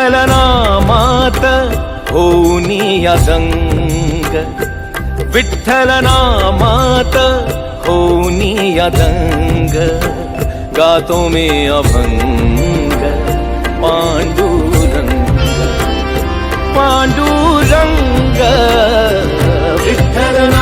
विठ्ठल नामात होनी दंग विठ्ठल नामात होनी दंग गातो मी अभंग पांडुरंग पांडुरंग विठ्ठल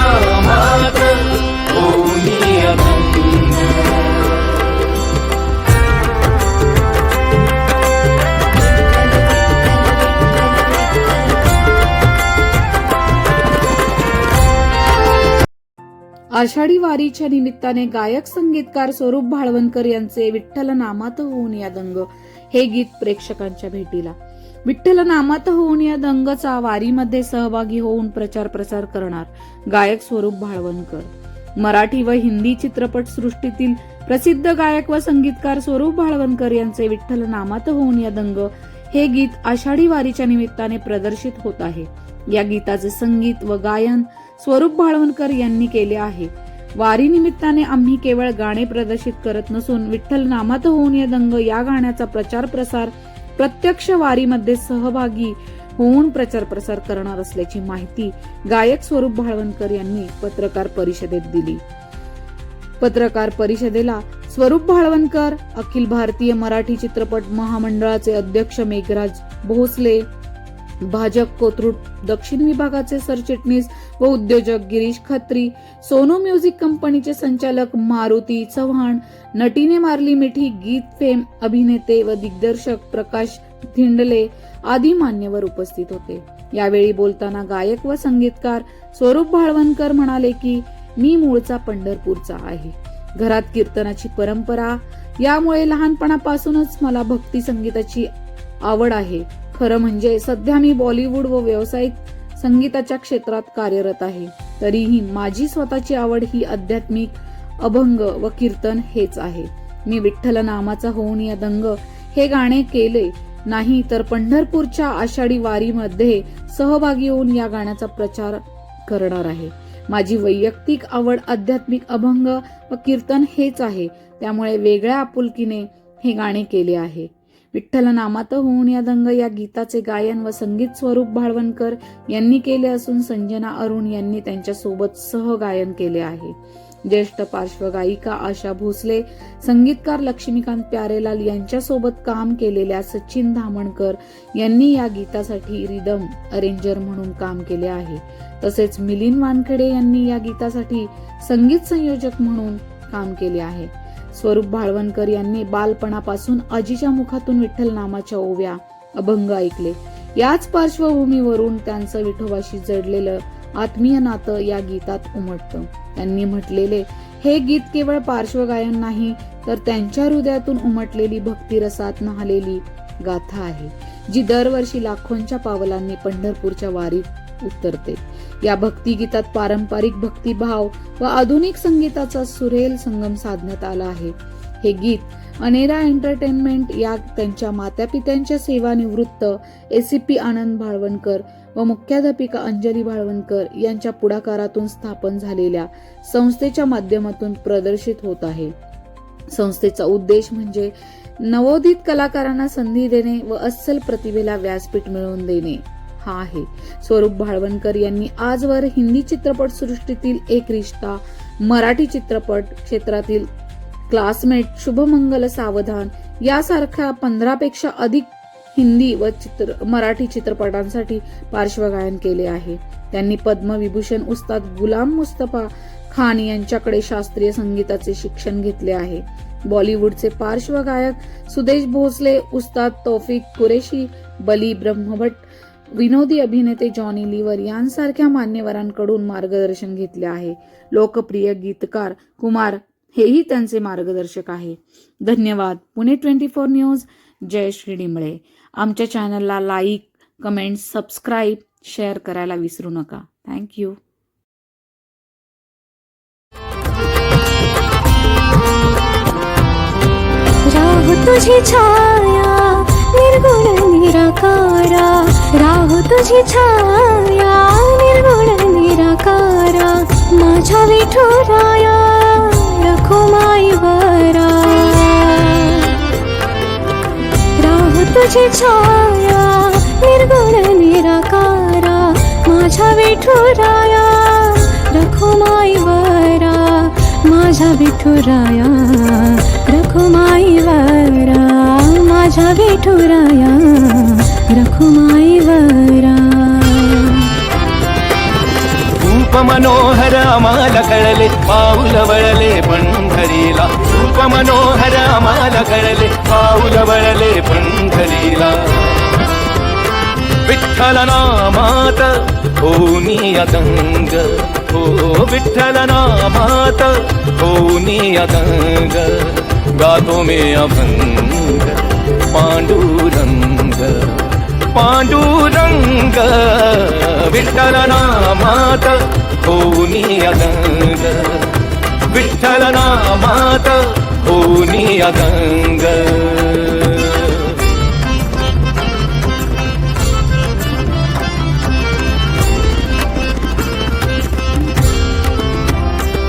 आषाढी वारीच्या निमित्ताने गायक संगीतकार स्वरूप भाळवणकर यांचे विठ्ठल नामात होऊन या दंग. हे गीत प्रेक्षकांच्या भेटीला. विठ्ठल नामात होऊन या दंगचा वारीमध्ये सहभागी होऊन प्रचार प्रसार करणार गायक स्वरूप भाळवणकर. मराठी व हिंदी चित्रपट सृष्टीतील प्रसिद्ध गायक व संगीतकार स्वरूप भाळवणकर यांचे विठ्ठल नामात होऊन या दंग हे गीत आषाढी वारीच्या निमित्ताने प्रदर्शित होत आहे. या गीताचे संगीत व गायन स्वरूप भाळवणकर यांनी केले आहे. वारी निमित्ताने आम्ही केवळ गाणे प्रदर्शित करत नसून विठ्ठल नामात होऊन या दंग या गाण्याचा प्रचार प्रसार प्रत्यक्ष वारीमध्ये सहभागी होऊन प्रचार प्रसार करणार असल्याची माहिती गायक स्वरूप भाळवणकर यांनी पत्रकार परिषदेत दिली. पत्रकार परिषदेला स्वरूप भाळवणकर अखिल भारतीय मराठी चित्रपट महामंडळाचे अध्यक्ष मेघराज भोसले भाजप कोथरूड दक्षिण विभागाचे सरचिटणीस व उद्योजक गिरीश खत्री सोनो म्युझिक कंपनीचे संचालक मारुती चव्हाण नटीने मारली मिठी गीत फेम अभिनेते व दिग्दर्शक प्रकाश थिंडले आदी मान्यवर उपस्थित होते. यावेळी बोलताना गायक व संगीतकार स्वरूप भाळवणकर म्हणाले की मी मूळचा पंढरपूरचा आहे. घरात कीर्तनाची परंपरा यामुळे लहानपणापासूनच मला भक्ती संगीताची आवड आहे. खरं म्हणजे सध्या मी बॉलिवूड व व्यावसायिक संगीताच्या क्षेत्रात कार्यरत आहे. तरीही माझी स्वतःची आवड ही आध्यात्मिक अभंग व कीर्तन हेच आहे. मी विठ्ठल नामाचा होऊन या दंग हे गाणे केले नाही तर पंढरपूरच्या आषाढी वारीमध्ये सहभागी होऊन या गाण्याचा प्रचार करणार आहे. माझी वैयक्तिक आवड आध्यात्मिक अभंग व कीर्तन हेच आहे. त्यामुळे वेगळ्या आपुलकीने हे गाणे केले आहे. विठ्ठल नामात होऊन या दंग या गीताचे गायन व संगीत स्वरूप भाळवणकर यांनी केले असून संजना अरुण यांनी त्यांच्यासोबत सहगायन केले आहे. ज्येष्ठ पार्श्वगायिका आशा भोसले संगीतकार लक्ष्मीकांत प्यारेलाल यांच्यासोबत काम केलेल्या सचिन धामणकर यांनी या गीतासाठी रिदम अरेंजर म्हणून काम केले आहे. तसेच मिलिंद वानखेडे यांनी या गीतासाठी संगीत संयोजक म्हणून काम केले आहे. स्वरूप भाळवणकर यांनी बालपणापासून आजीच्या मुखातून विठ्ठल नामाच्या ओव्या अभंग ऐकले. याच पार्श्वभूमीवरून त्यांचं विठोबाशी जडलेलं आत्मीय नातं या गीतात उमटतं. त्यांनी म्हटलेले हे गीत केवळ पार्श्वगायन नाही तर त्यांच्या हृदयातून उमटलेली भक्तिरसात न्हालेली गाथा आहे जी दरवर्षी लाखोंच्या पावलांनी पंढरपूरच्या वारीत उतरते. या भक्तिगीतात पारंपरिक भक्तिभाव व आधुनिक संगीताचा सुरेल संगम साधण्यात आला आहे. हे गीत अनेरा एंटरटेनमेंट या त्यांच्या मातापित्यांच्या सेवानिवृत्त एसीपी आनंद भाळवणकर व मुख्याध्यापिका अंजली भाळवणकर यांच्या पुढाकारातून स्थापन झालेल्या संस्थेच्या माध्यमातून प्रदर्शित होत आहे. संस्थेचा उद्देश म्हणजे नवोदित कलाकारांना संधी देणे व अस्सल प्रतिभेला व्यासपीठ मिळवून देणे. हा आहे. स्वरूप भाळवणकर यांनी आजवर हिंदी चित्रपट सृष्टीतील एक रिश्ता मराठी चित्रपट क्षेत्रातील क्लासमेट शुभमंगल सावधान यासारख्या पंधरापेक्षा अधिक हिंदी व चित्र मराठी चित्रपटांसाठी पार्श्वगायन केले आहे. त्यांनी पद्मविभूषण उस्ताद गुलाम मुस्तफा खान यांच्याकडे शास्त्रीय संगीताचे शिक्षण घेतले आहे. बॉलिवूडचे पार्श्वगायक सुदेश भोसले उस्ताद तौफिक कुरेशी बली ब्रह्मभट विनोदी अभिनेते जॉनी लिव्हर यांसारख्या मान्यवरांकडून मार्गदर्शन घेतले आहे. लोकप्रिय गीतकार कुमार हेही त्यांचे मार्गदर्शक आहे. धन्यवाद. Pune twenty four news. जय श्री डिंबळे. आमच्या चॅनलला लाईक कमेंट सबस्क्राईब शेअर करायला विसरू नका. थँक्यू तुझी छाया निर्गुण निराकारा राहू तुझी छाया निर्गुण निराकारा माझ्या विठुराया रखुमाई वरा राहू तुझी छाया निर्गुण निराकारा माझ्या विठुराया रखुमाई वरा माझ्या विठुराया रखुमाई वरा माझ्या विठुराया रखुमाई वरा. रूप मनोहर आम्हाला कळले पाऊल वळले पंढरीला. रूप मनोहर आम्हाला कळले पाऊल वळले पंढरीला. विठ्ठल नामात होनी अदंग हो विठ्ठल नामात होनी अदंग गातो मे अभंग. पांडुरंग पांडुरंग विठ्ठल नामात होनी अगंग विठ्ठल नामात होनी अदंग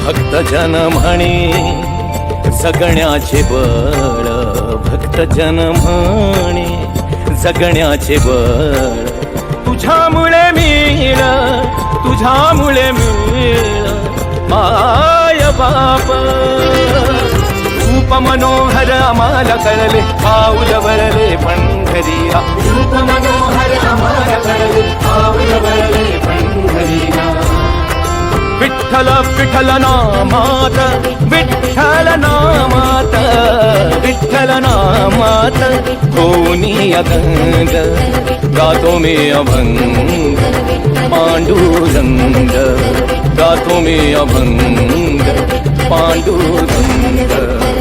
भक्तजन म्हणे सगण्याचे बळ. भक्त जन म्हणे जगण्याचे बळ. तुझ्यामुळे मिळ तुझ्यामुळे मिळ माय बाप रूप मनोहर आम्हाला कळले पाऊल वळले पंढरीला. रूप मनोहर आम्हाला कळले पाऊल वळले पंढरीला. विठ्ठल विठ्ठल नामात मात कोणी अगंग गातो मे अभंग पांडुरंग गातो मे अभंग पांडुरंग.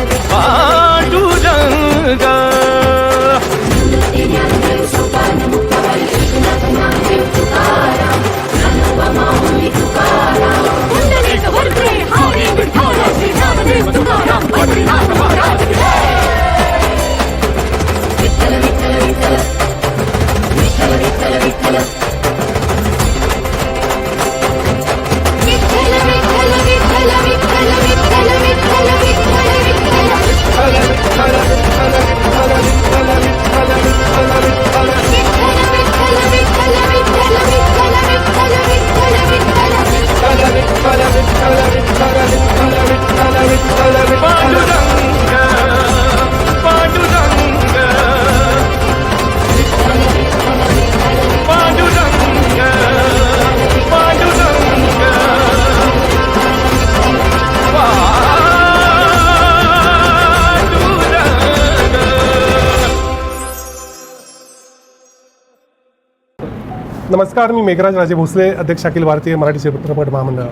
नमस्कार मी मेघराज राजे भोसले अध्यक्ष अखिल भारतीय मराठी चित्रपट महामंडळ.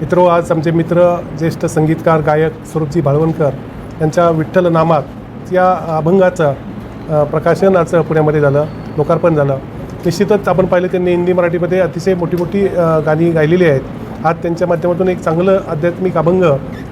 मित्रो आज आमचे मित्र ज्येष्ठ संगीतकार गायक स्वरूपजी भाळवणकर यांच्या विठ्ठल नामात या अभंगाचं प्रकाशनाचं पुण्यामध्ये झालं लोकार्पण झालं. निश्चितच आपण पाहिलं त्यांनी हिंदी मराठीमध्ये अतिशय मोठी मोठी गाणी गायलेली आहेत. आज त्यांच्या माध्यमातून एक चांगलं आध्यात्मिक अभंग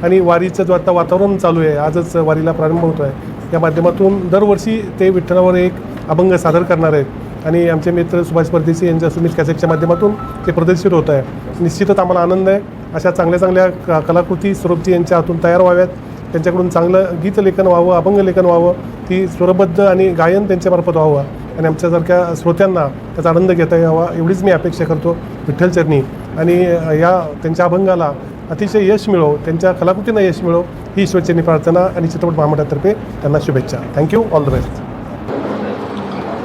आणि वारीचं जो आता वातावरण चालू आहे आजच वारीला प्रारंभ होतो आहे या माध्यमातून दरवर्षी ते विठ्ठलावर एक अभंग सादर करणार आहेत. आणि आमचे मित्र सुभाष परदेशी यांच्या सुमित कॅसेटच्या माध्यमातून ते प्रदर्शित होत आहे. निश्चितच आम्हाला आनंद आहे. अशा चांगल्या चांगल्या क कलाकृती स्वरूपची यांच्या हातून तयार व्हाव्यात. त्यांच्याकडून चांगलं गीतलेखन व्हावं अभंग लेखन व्हावं ती स्वरबद्ध आणि गायन त्यांच्यामार्फत व्हावं आणि आमच्यासारख्या श्रोत्यांना त्याचा आनंद घेता यावा एवढीच मी अपेक्षा करतो विठ्ठलचरणी आणि या त्यांच्या अभंगाला अतिशय यश मिळो त्यांच्या कलाकृतींना यश मिळो ही ईश्वरचरणी प्रार्थना आणि चित्रपट महामंडळातर्फे त्यांना शुभेच्छा. थँक्यू ऑल द बेस्ट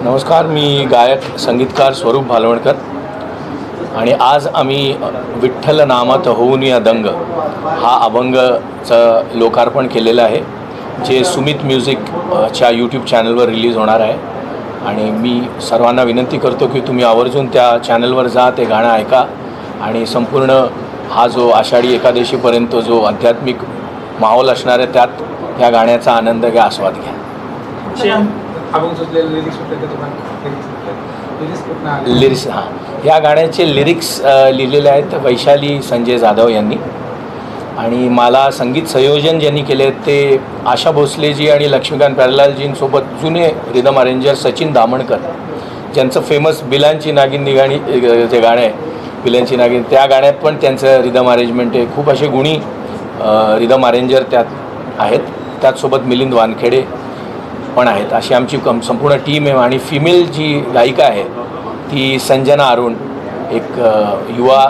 नमस्कार मी गायक संगीतकार स्वरूप भालवणकर. आणि आज आम्ही विठ्ठल नामात होऊन या दंग हा अभंगचं लोकार्पण केलेलं आहे जे सुमित म्युझिक च्या यूट्यूब चॅनलवर रिलीज होणार आहे. आणि मी सर्वांना विनंती करतो की तुम्ही आवर्जून त्या चॅनलवर जा ते गाणं ऐका. आणि संपूर्ण हा जो आषाढी एकादशीपर्यंत जो आध्यात्मिक माहोल असणार आहे त्यात या गाण्याचा आनंद घ्या आस्वाद घ्या. अभंग सुचलेले लिरिक्स होते ते तुम्हाला लिरिक्स लिरिक्स हां. ह्या गाण्याचे लिरिक्स लिहिलेले आहेत वैशाली संजय जाधव यांनी. आणि मला संगीत संयोजन ज्यांनी केले ते आशा भोसलेजी आणि लक्ष्मीकांत प्यारलालजींसोबत जुने रिदम अरेंजर सचिन दामणकर. ज्यांचं फेमस बिलांची नागिन गाणी जे गाणं आहे बिलांची नागिन त्या गाण्यात पण त्यांचं रिदम अरेंजमेंट आहे. खूप असे गुणी रिदम अरेंजर त्यात आहेत. त्याचसोबत मिलिंद वानखेडे पण आहेत. अशी आमची कम संपूर्ण टीम आहे आणि फिमेल जी गायिका आहे ती संजना अरुण एक युवा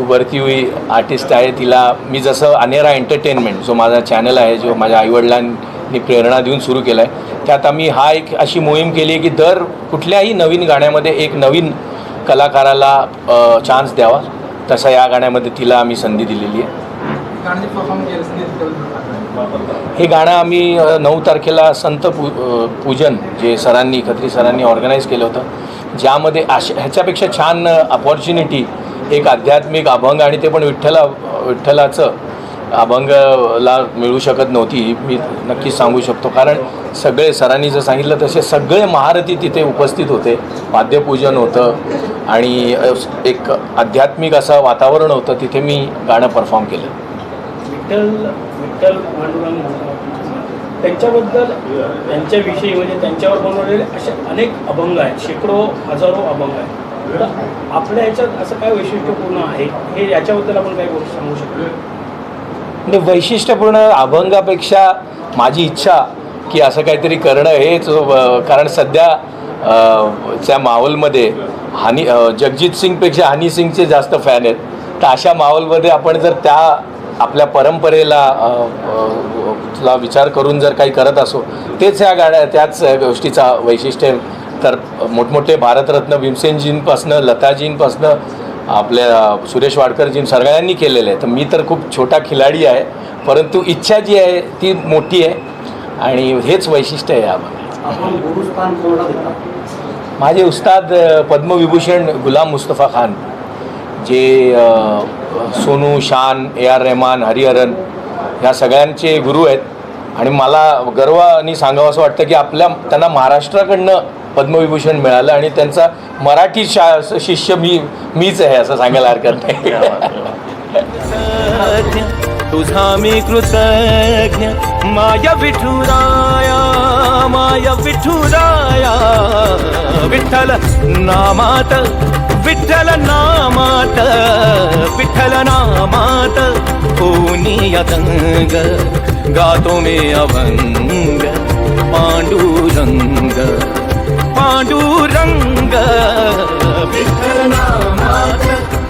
उभरती हुई आर्टिस्ट आहे. तिला मी जसं अनेरा एंटरटेनमेंट जो माझा चॅनल आहे जो माझ्या आईवडिलांनी प्रेरणा देऊन सुरू केला आहे त्यात आम्ही हा एक अशी मोहीम केली आहे की दर कुठल्याही नवीन गाण्यामध्ये एक नवीन कलाकाराला चान्स द्यावा. तसा या गाण्यामध्ये तिला आम्ही संधी दिलेली आहे? हे गाणं आम्ही नऊ तारखेला संत पू पूजन जे सरांनी खत्री सरांनी ऑर्गनाईज केलं होतं. ज्यामध्ये अशा ह्याच्यापेक्षा छान अपॉर्च्युनिटी एक आध्यात्मिक अभंग आणि ते पण विठ्ठला विठ्ठलाचं अभंगला मिळू शकत नव्हती मी नक्कीच सांगू शकतो. कारण सगळे सरांनी जर सांगितलं तसे सगळे महारथी तिथे उपस्थित होते. वाद्यपूजन होतं आणि एक आध्यात्मिक असं वातावरण होतं तिथे मी गाणं परफॉर्म केलं. विठ्ठल विठ्ठल पांडुरंग त्यांच्याबद्दल त्यांच्याविषयी म्हणजे त्यांच्यावर बनवलेले असे अनेक अभंग आहेत. शेकडो हजारो अभंग आहेत. तर आपल्या याच्यात असं काय वैशिष्ट्यपूर्ण आहे? हे याच्याबद्दल आपण काही गोष्ट सांगू शकतो? म्हणजे वैशिष्ट्यपूर्ण अभंगापेक्षा माझी इच्छा की असं काहीतरी करणं हेच कारण सध्या त्या माहोलमध्ये हनी जगजित सिंगपेक्षा हनी सिंगचे जास्त फॅन आहेत. तर अशा माहोलमध्ये आपण जर त्या आपल्या परंपरेला ला विचार करून जर काही करत असो तेच ह्या गाड्या त्याच गोष्टीचा वैशिष्ट्य. तर मोठमोठे भारतरत्न भीमसेनजींपासनं लताजींपासनं आपल्या सुरेश वाडकरजी सगळ्यांनी केलेलं आहे तर मी तर खूप छोटा खिलाडी आहे परंतु इच्छा जी आहे ती मोठी आहे आणि हेच वैशिष्ट्य आहे यामध्ये. आपण माझे उस्ताद पद्मविभूषण गुलाम मुस्तफा खान जे सोनू शान ए आर रहमान हरिहरन ह्या सगळ्यांचे गुरु आहेत. आणि मला गर्वाने सांगावं असं वाटतं की आपल्या त्यांना महाराष्ट्राकडनं पद्मविभूषण मिळालं आणि त्यांचा मराठी शा शिष्य मी मीच आहे असं सांगायला हरकत नाही. तुझा मी कृतज्ञ माया विठुराया माया विठुराया. विठ्ठल नामात विठ्ठल नामात मात होनी अतंग गातो मे अभंग पांडुरंग पांडुरंग विठ्ठल नामात.